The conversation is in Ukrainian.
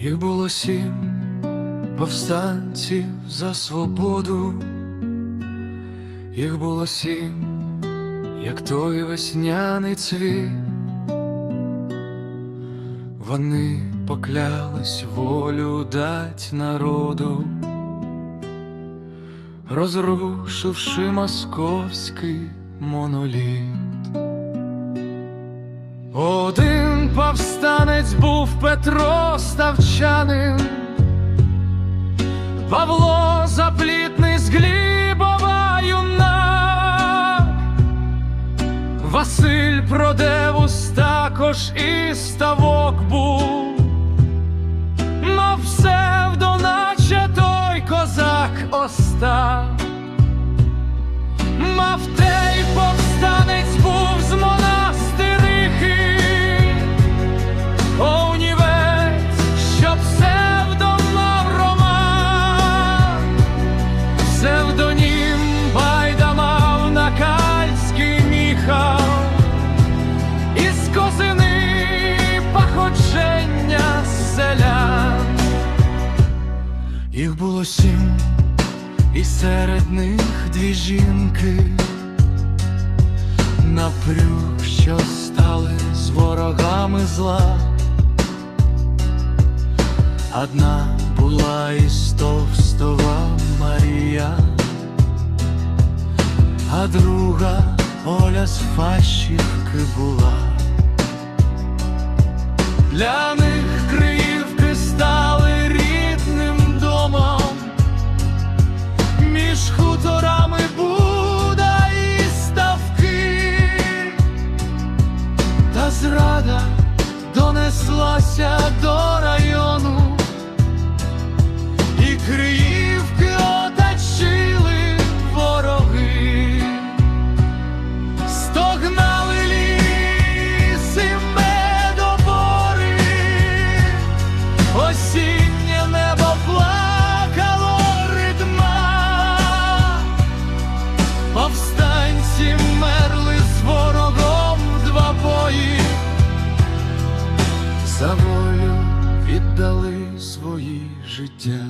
Їх було сім повстанців за свободу, їх було сім, як той весняний цвіт. Вони поклялись волю дать народу, розрушивши московський моноліт. Один Петро Ставчанин, Павло Заплітний з Глібова юнак, Василь Продевус Їх і серед них дві жінки напрюг, що стали з ворогами зла. Одна була із Товстова Марія, а друга Оля з Фащівки була. Для них між Буда і ставки, та зрада донеслася до за волю віддали свої життя.